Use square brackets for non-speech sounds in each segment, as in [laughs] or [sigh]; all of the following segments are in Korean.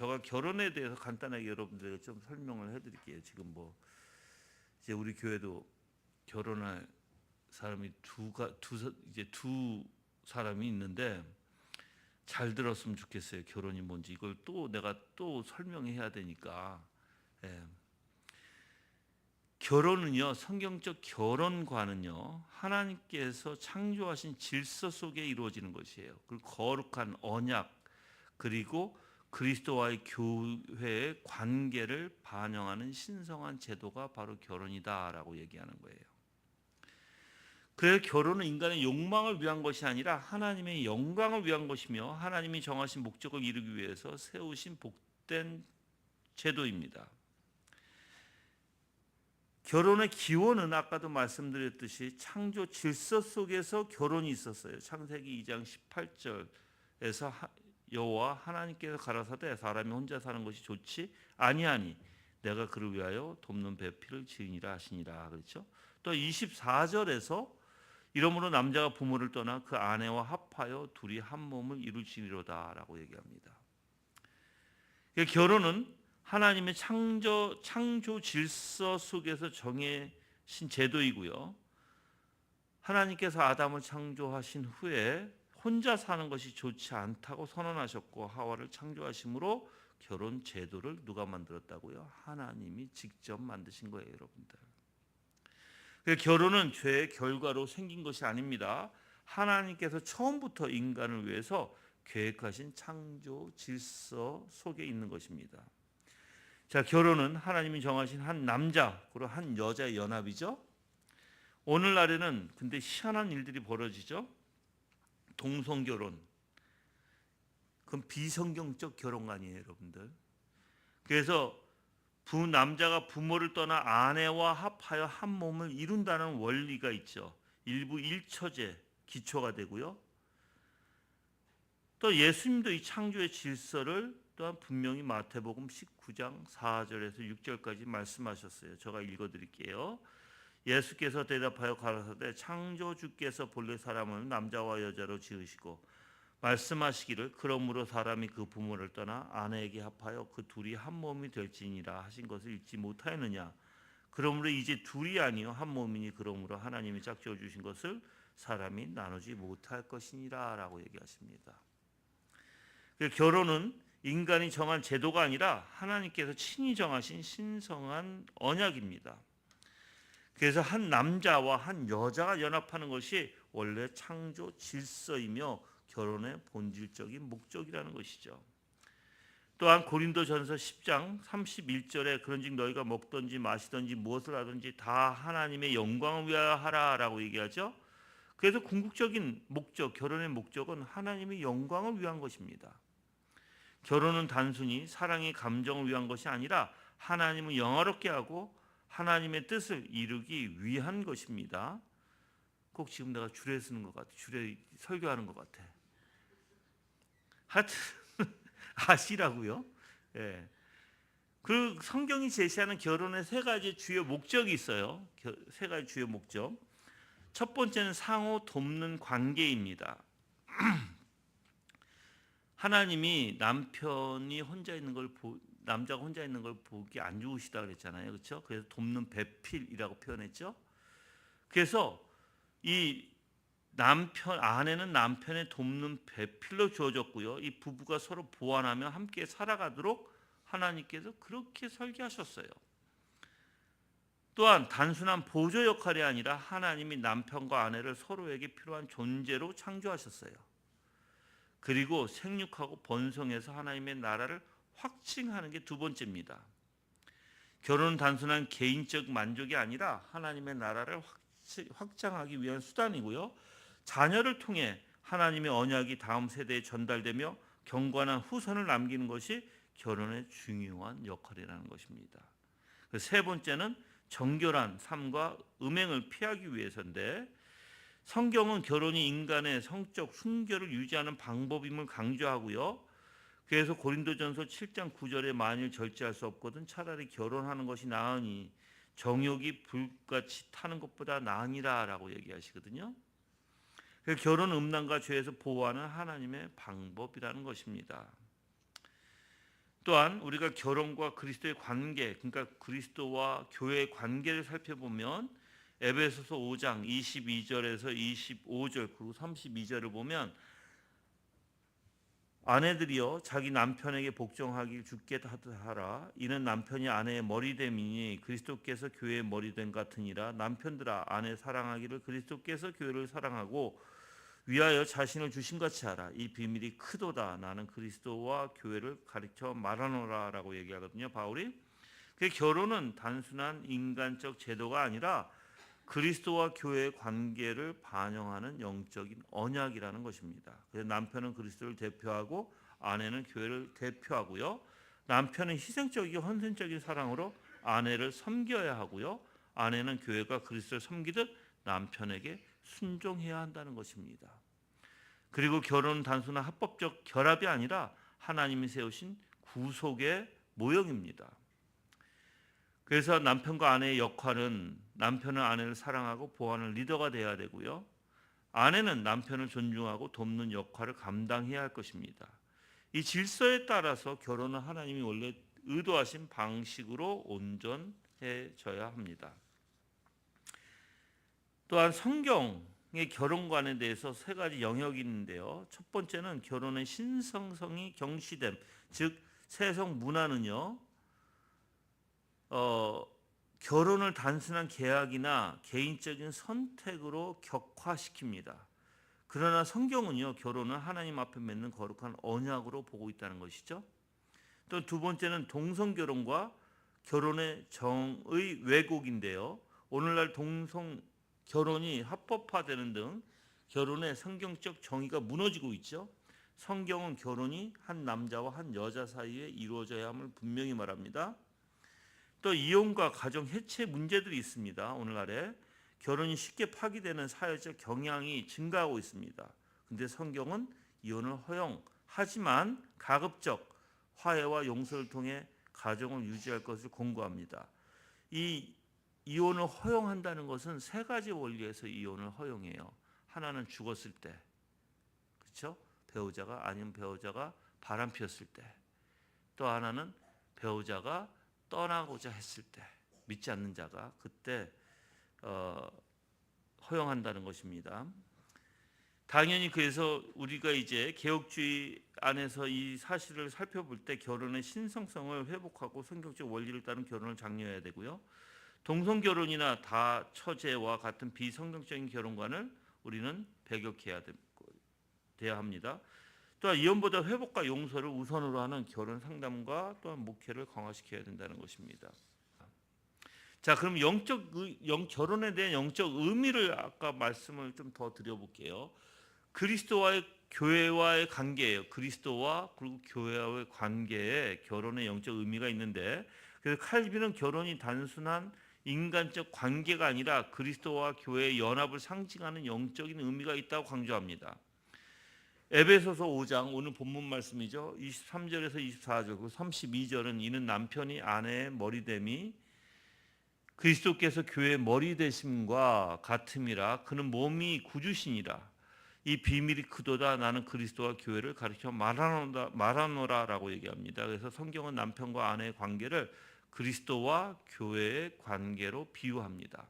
제가 결혼에 대해서 간단하게 여러분들에게 좀 설명을 해드릴게요. 지금 뭐 이제 우리 교회도 결혼할 사람이 두가 두 사- 이제 두 사람이 있는데 잘 들었으면 좋겠어요. 결혼이 뭔지 이걸 또 내가 또 설명해야 되니까. 예. 결혼은요 성경적 결혼과는요 하나님께서 창조하신 질서 속에 이루어지는 것이에요. 그 거룩한 언약 그리고 그리스도와의 교회의 관계를 반영하는 신성한 제도가 바로 결혼이다라고 얘기하는 거예요. 그래서 결혼은 인간의 욕망을 위한 것이 아니라 하나님의 영광을 위한 것이며 하나님이 정하신 목적을 이루기 위해서 세우신 복된 제도입니다. 결혼의 기원은 아까도 말씀드렸듯이 창조 질서 속에서 결혼이 있었어요. 창세기 2장 18절에서 여호와 하나님께서 가라사대 사람이 혼자 사는 것이 좋지 아니하니 내가 그를 위하여 돕는 배필을 지으니라 하시니라 그렇죠. 또 24절에서 이러므로 남자가 부모를 떠나 그 아내와 합하여 둘이 한 몸을 이룰지니로다라고 얘기합니다. 그러니까 결혼은 하나님의 창조 창조 질서 속에서 정해진 제도이고요. 하나님께서 아담을 창조하신 후에 혼자 사는 것이 좋지 않다고 선언하셨고 하와를 창조하심으로 결혼 제도를 누가 만들었다고요? 하나님이 직접 만드신 거예요, 여러분들. 그러니까 결혼은 죄의 결과로 생긴 것이 아닙니다. 하나님께서 처음부터 인간을 위해서 계획하신 창조 질서 속에 있는 것입니다. 자, 결혼은 하나님이 정하신 한 남자 그리고 한 여자의 연합이죠. 오늘날에는 근데 희한한 일들이 벌어지죠. 동성 결혼. 그건 비성경적 결혼관이에요, 여러분들. 그래서 부 남자가 부모를 떠나 아내와 합하여 한 몸을 이룬다는 원리가 있죠. 일부 일처제 기초가 되고요. 또 예수님도 이 창조의 질서를 또한 분명히 마태복음 19장 4절에서 6절까지 말씀하셨어요. 제가 읽어 드릴게요. 예수께서 대답하여 가라사대 창조주께서 본래 사람을 남자와 여자로 지으시고 말씀하시기를 그러므로 사람이 그 부모를 떠나 아내에게 합하여 그 둘이 한 몸이 될지니라 하신 것을 잊지 못하였느냐 그러므로 이제 둘이 아니요 한 몸이니 그러므로 하나님이 짝지어 주신 것을 사람이 나누지 못할 것이니라라고 얘기하십니다. 그 결혼은 인간이 정한 제도가 아니라 하나님께서 친히 정하신 신성한 언약입니다. 그래서 한 남자와 한 여자가 연합하는 것이 원래 창조 질서이며 결혼의 본질적인 목적이라는 것이죠. 또한 고린도전서 10장 31절에 그런즉 너희가 먹든지 마시든지 무엇을 하든지 다 하나님의 영광을 위하여 하라라고 얘기하죠. 그래서 궁극적인 목적, 결혼의 목적은 하나님의 영광을 위한 것입니다. 결혼은 단순히 사랑의 감정을 위한 것이 아니라 하나님을 영화롭게 하고 하나님의 뜻을 이루기 위한 것입니다. 꼭 지금 내가 줄에 쓰는 것 같아. 줄에 설교하는 것 같아. 하여튼 [laughs] 아시라고요? 예. 그 성경이 제시하는 결혼의 세 가지 주요 목적이 있어요. 세 가지 주요 목적. 첫 번째는 상호 돕는 관계입니다. [clears throat] 하나님이 남편이 혼자 있는 걸 보, 남자가 혼자 있는 걸 보기 안 좋으시다 그랬잖아요. 그렇죠? 그래서 돕는 배필이라고 표현했죠. 그래서 이 남편 아내는 남편의 돕는 배필로 주어졌고요. 이 부부가 서로 보완하며 함께 살아가도록 하나님께서 그렇게 설계하셨어요. 또한 단순한 보조 역할이 아니라 하나님이 남편과 아내를 서로에게 필요한 존재로 창조하셨어요. 그리고 생육하고 번성해서 하나님의 나라를 확증하는 게 두 번째입니다. 결혼은 단순한 개인적 만족이 아니라 하나님의 나라를 확장하기 위한 수단이고요. 자녀를 통해 하나님의 언약이 다음 세대에 전달되며 경건한 후손을 남기는 것이 결혼의 중요한 역할이라는 것입니다. 그세 번째는 정결한 삶과 음행을 피하기 위해서인데 성경은 결혼이 인간의 성적 순결을 유지하는 방법임을 강조하고요. 그래서 고린도전서 7장 9절에 만일 절제할 수 없거든 차라리 결혼하는 것이 나으니 정욕이 불같이 타는 것보다 나으니라라고 얘기하시거든요. 결혼 음란과 죄에서 보호하는 하나님의 방법이라는 것입니다. 또한 우리가 결혼과 그리스도의 관계, 그러니까 그리스도와 교회의 관계를 살펴보면 에베소서 5장 22절에서 25절 그리고 32절을 보면 아내들이여 자기 남편에게 복종하기 죽게 하라. 이는 남편이 아내의 머리됨이니 그리스도께서 교회의 머리됨 같으니라. 남편들아 아내 사랑하기를 그리스도께서 교회를 사랑하고 위하여 자신을 주신 같이 하라. 이 비밀이 크도다. 나는 그리스도와 교회를 가르쳐 말하노라라고 얘기하거든요 바울이. 그 결혼은 단순한 인간적 제도가 아니라 그리스도와 교회의 관계를 반영하는 영적인 언약이라는 것입니다. 그래서 남편은 그리스도를 대표하고 아내는 교회를 대표하고요. 남편은 희생적이고 헌신적인 사랑으로 아내를 섬겨야 하고요. 아내는 교회가 그리스도를 섬기듯 남편에게 순종해야 한다는 것입니다. 그리고 결혼은 단순한 합법적 결합이 아니라 하나님이 세우신 구속의 모형입니다. 그래서 남편과 아내의 역할은 남편은 아내를 사랑하고 보호하는 리더가 되어야 되고요. 아내는 남편을 존중하고 돕는 역할을 감당해야 할 것입니다. 이 질서에 따라서 결혼은 하나님이 원래 의도하신 방식으로 온전해져야 합니다. 또한 성경의 결혼관에 대해서 세 가지 영역이 있는데요. 첫 번째는 결혼의 신성성이 경시됨, 즉 세속 문화는요. 어, 결혼을 단순한 계약이나 개인적인 선택으로 격화시킵니다. 그러나 성경은요, 결혼을 하나님 앞에 맺는 거룩한 언약으로 보고 있다는 것이죠. 또 두 번째는 동성 결혼과 결혼의 정의 왜곡인데요. 오늘날 동성 결혼이 합법화되는 등 결혼의 성경적 정의가 무너지고 있죠. 성경은 결혼이 한 남자와 한 여자 사이에 이루어져야 함을 분명히 말합니다. 또 이혼과 가정 해체 문제들이 있습니다. 오늘날에 결혼이 쉽게 파기되는 사회적 경향이 증가하고 있습니다. 근데 성경은 이혼을 허용하지만 가급적 화해와 용서를 통해 가정을 유지할 것을 권고합니다. 이 이혼을 허용한다는 것은 세 가지 원리에서 이혼을 허용해요. 하나는 죽었을 때, 그렇죠? 배우자가 아니면 배우자가 바람 피웠을 때, 또 하나는 배우자가 떠나고자 했을 때 믿지 않는 자가 그때 어, 허용한다는 것입니다. 당연히 그래서 우리가 이제 개혁주의 안에서 이 사실을 살펴볼 때 결혼의 신성성을 회복하고 성경적 원리를 따른 결혼을 장려해야 되고요. 동성 결혼이나 다 처제와 같은 비성경적인 결혼관을 우리는 배격해야 돼야 합니다. 또한 이혼보다 회복과 용서를 우선으로 하는 결혼 상담과 또한 목회를 강화시켜야 된다는 것입니다. 자, 그럼 영적 영 결혼에 대한 영적 의미를 아까 말씀을 좀 더 드려볼게요. 그리스도와의 교회와의 관계예요. 그리스도와 그리고 교회와의 관계에 결혼의 영적 의미가 있는데 그래서 칼빈은 결혼이 단순한 인간적 관계가 아니라 그리스도와 교회의 연합을 상징하는 영적인 의미가 있다고 강조합니다. 에베소서 5장 오늘 본문 말씀이죠. 23절에서 24절 그리고 32절은 이는 남편이 아내의 머리됨이 그리스도께서 교회의 머리 되심과 같음이라 그는 몸이 구주시니라 이 비밀이 크도다 나는 그리스도와 교회를 가르쳐 말하노라, 말하노라라고 얘기합니다. 그래서 성경은 남편과 아내의 관계를 그리스도와 교회의 관계로 비유합니다.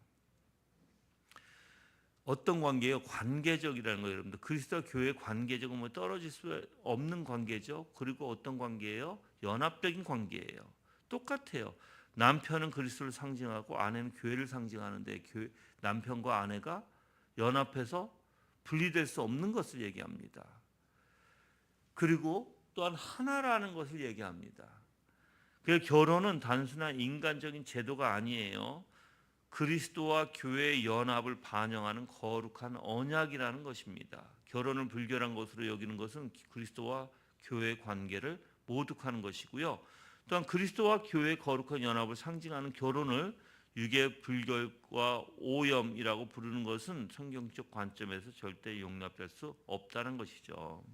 어떤 관계예요? 관계적이라는 거예요, 여러분들. 그리스도 교회 관계적은 뭐 떨어질 수 없는 관계죠. 그리고 어떤 관계예요? 연합적인 관계예요. 똑같아요. 남편은 그리스도를 상징하고 아내는 교회를 상징하는데 교회, 남편과 아내가 연합해서 분리될 수 없는 것을 얘기합니다. 그리고 또한 하나라는 것을 얘기합니다. 그 결혼은 단순한 인간적인 제도가 아니에요. 그리스도와 교회의 연합을 반영하는 거룩한 언약이라는 것입니다. 결혼을 불결한 것으로 여기는 것은 그리스도와 교회의 관계를 모독하는 것이고요. 또한 그리스도와 교회의 거룩한 연합을 상징하는 결혼을 유괴 불결과 오염이라고 부르는 것은 성경적 관점에서 절대 용납할 수 없다는 것이죠.